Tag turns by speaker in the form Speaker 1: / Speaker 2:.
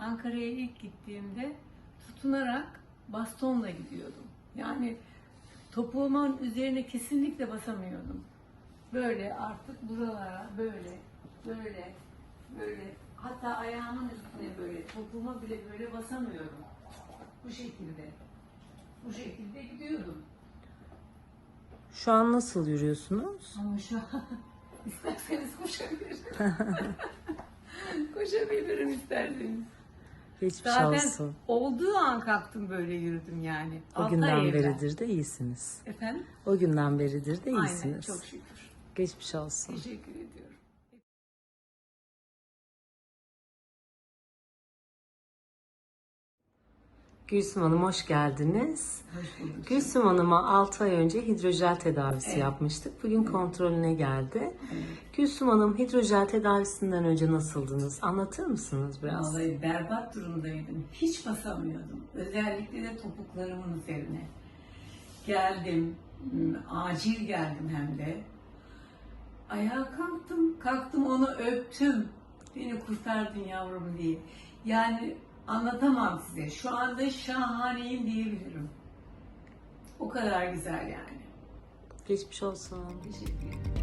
Speaker 1: Ankara'ya ilk gittiğimde tutunarak bastonla gidiyordum. Yani topuğumun üzerine kesinlikle basamıyordum. Böyle artık buralara böyle, böyle, böyle. Hatta ayağımın üstüne böyle, topuğuma bile böyle basamıyordum. Bu şekilde. Bu şekilde gidiyordum.
Speaker 2: Şu an nasıl yürüyorsunuz?
Speaker 1: Ama şu an isterseniz koşabilirim. Koşabilirim isterseniz.
Speaker 2: Geçmiş
Speaker 1: Zaten
Speaker 2: olsun.
Speaker 1: olduğu an kalktım böyle yürüdüm yani.
Speaker 2: O
Speaker 1: Altı
Speaker 2: günden
Speaker 1: evvel.
Speaker 2: beridir de iyisiniz.
Speaker 1: Efendim?
Speaker 2: O günden beridir de
Speaker 1: Aynen
Speaker 2: iyisiniz.
Speaker 1: çok şükür.
Speaker 2: Geçmiş olsun.
Speaker 1: Teşekkür ediyorum.
Speaker 2: Gülsüm Hanım hoş geldiniz.
Speaker 1: Hoş bulduk.
Speaker 2: Gülsüm Hanım'a 6 ay önce hidrojel tedavisi
Speaker 1: Evet.
Speaker 2: yapmıştık. Bugün kontrolüne geldi.
Speaker 1: Evet.
Speaker 2: Gülsüm Hanım hidrojel tedavisinden önce nasıldınız? Anlatır mısınız biraz?
Speaker 1: Vallahi berbat durumdaydım. Hiç basamıyordum. Özellikle de topuklarımın üzerine. Geldim, m, acil geldim hem de. Ayağa kalktım, kalktım onu öptüm. Beni kurtardın yavrum diye. Yani anlatamam size. Şu anda şahaneyim diyebilirim. O kadar güzel yani.
Speaker 2: Geçmiş olsun.
Speaker 1: Teşekkür ederim.